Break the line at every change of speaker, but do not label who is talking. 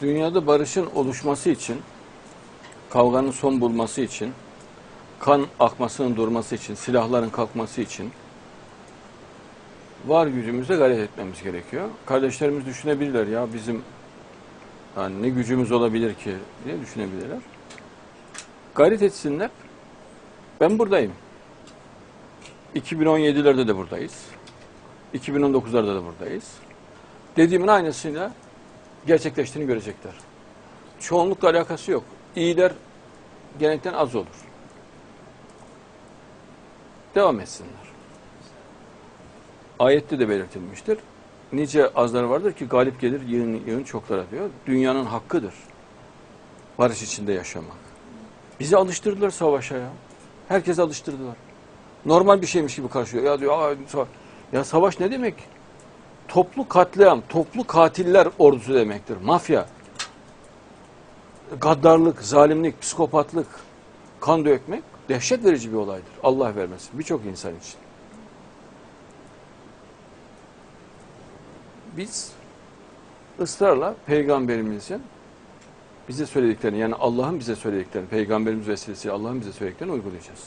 Dünyada barışın oluşması için, kavganın son bulması için, kan akmasının durması için, silahların kalkması için var gücümüzle gayret etmemiz gerekiyor. Kardeşlerimiz düşünebilirler ya bizim yani ne gücümüz olabilir ki diye düşünebilirler. Gayret etsinler. Ben buradayım. 2017'lerde de buradayız. 2019'larda da buradayız. Dediğimin aynısıyla gerçekleştiğini görecekler. Çoğunlukla alakası yok. İyiler genellikle az olur. Devam etsinler. Ayette de belirtilmiştir. Nice azlar vardır ki galip gelir yığın, yığın çoklara diyor. Dünyanın hakkıdır. Barış içinde yaşamak. Bizi alıştırdılar savaşa ya. Herkes alıştırdılar. Normal bir şeymiş gibi karşılıyor. Ya diyor "Aa, sa- ya savaş ne demek? Toplu katliam, toplu katiller ordusu demektir. Mafya. Gaddarlık, zalimlik, psikopatlık, kan dökmek dehşet verici bir olaydır. Allah vermesin birçok insan için. Biz ısrarla peygamberimizin bize söylediklerini yani Allah'ın bize söylediklerini, peygamberimiz vesilesiyle Allah'ın bize söylediklerini uygulayacağız.